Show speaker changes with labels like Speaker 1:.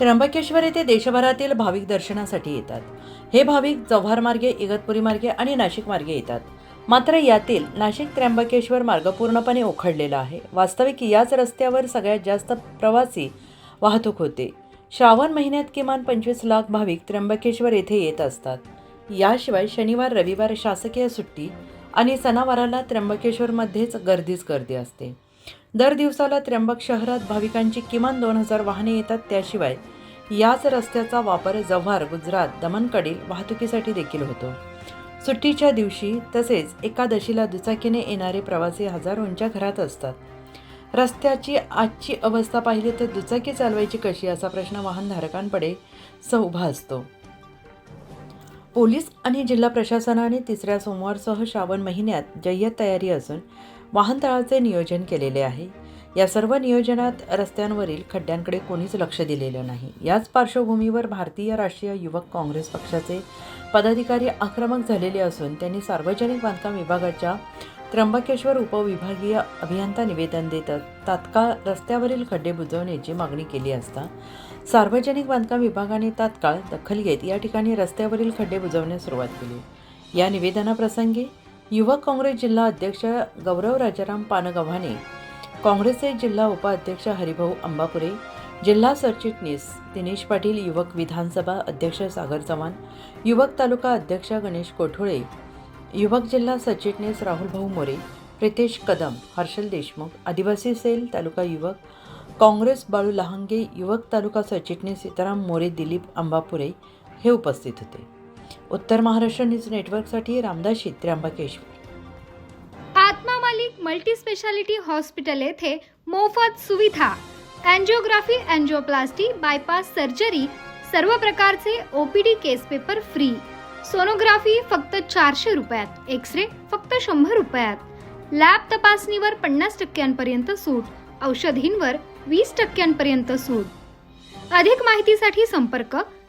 Speaker 1: त्र्यंबकेश्वर येथे देशभरातील भाविक दर्शनासाठी येतात. हे भाविक जव्हार मार्गे इगतपुरी मार्गे आणि नाशिक मार्गे येतात. मात्र यातील नाशिक त्र्यंबकेश्वर मार्ग पूर्णपणे उखडलेला आहे. वास्तविक याच रस्त्यावर सगळ्यात जास्त प्रवासी वाहतूक होते. श्रावण महिन्यात किमान पंचवीस लाख भाविक त्र्यंबकेश्वर येथे येत असतात. याशिवाय शनिवार रविवार शासकीय सुट्टी आणि सणावाराला त्र्यंबकेश्वरमध्येच गर्दीच गर्दी असते. दर दिवसाला त्र्यंबक शहरात भाविकांची किमान दोन हजार वाहने येतात त्याशिवाय याच रस्त्याचा वापर जव्हार गुजरात दमणकडील वाहतुकीसाठी देखील होतो. सुट्टीच्या दिवशी तसेच एकादशीला दुचाकीने येणारे प्रवासी हजारोंच्या घरात असतात. रस्त्याची आजची अवस्था पाहिली तर दुचाकी चालवायची कशी असा प्रश्न वाहनधारकांपुढे सौभा असतो. पोलीस आणि जिल्हा प्रशासनाने तिसऱ्या सोमवारसह श्रावण महिन्यात जय्यत तयारी असून वाहनतळाचे नियोजन केलेले आहे. या सर्व नियोजनात रस्त्यांवरील खड्ड्यांकडे कोणीच लक्ष दिलेलं नाही. याच पार्श्वभूमीवर भारतीय राष्ट्रीय युवक काँग्रेस पक्षाचे पदाधिकारी आक्रमक झालेले असून त्यांनी सार्वजनिक बांधकाम विभागाच्या त्र्यंबकेश्वर उपविभागीय अभियंता निवेदन देतात तात्काळ रस्त्यावरील खड्डे बुजवण्याची मागणी केली असता सार्वजनिक बांधकाम विभागाने तात्काळ दखल घेत या ठिकाणी रस्त्यावरील खड्डे बुजवण्यास सुरुवात केली. या निवेदनाप्रसंगी युवक काँग्रेस जिल्हा अध्यक्ष गौरव राजाराम पानगव्हाणे काँग्रेसचे जिल्हा उपाध्यक्ष हरिभाऊ अंबापुरे जिल्हा सरचिटणीस दिनेश पाटील युवक विधानसभा अध्यक्ष सागर चव्हाण युवक तालुका अध्यक्ष गणेश कोठोळे युवक जिल्हा सरचिटणीस राहुलभाऊ मोरे प्रितेश कदम हर्षल देशमुख आदिवासी सेल तालुका युवक काँग्रेस बाळू लहांगे युवक तालुका सरचिटणीस सीताराम मोरे दिलीप अंबापुरे हे उपस्थित होते. उत्तर महाराष्ट्र न्यूज नेटवर्कसाठी Ramdas Trimbakeshwar.
Speaker 2: Atma Malik multi speciality hospital येथे मोफत सुविधा. अँजिओग्राफी अँजिओप्लास्टी बायपास सर्जरी सर्व प्रकारचे OPD case paper free. Sonography फक्त चारशे रुपयात एक्स रे फक्त शंभर रुपयात. लॅब तपासणीवर पन्नास टक्क्यांपर्यंत सूट औषधींवर वीस टक्क्यांपर्यंत सूट. अधिक माहितीसाठी संपर्क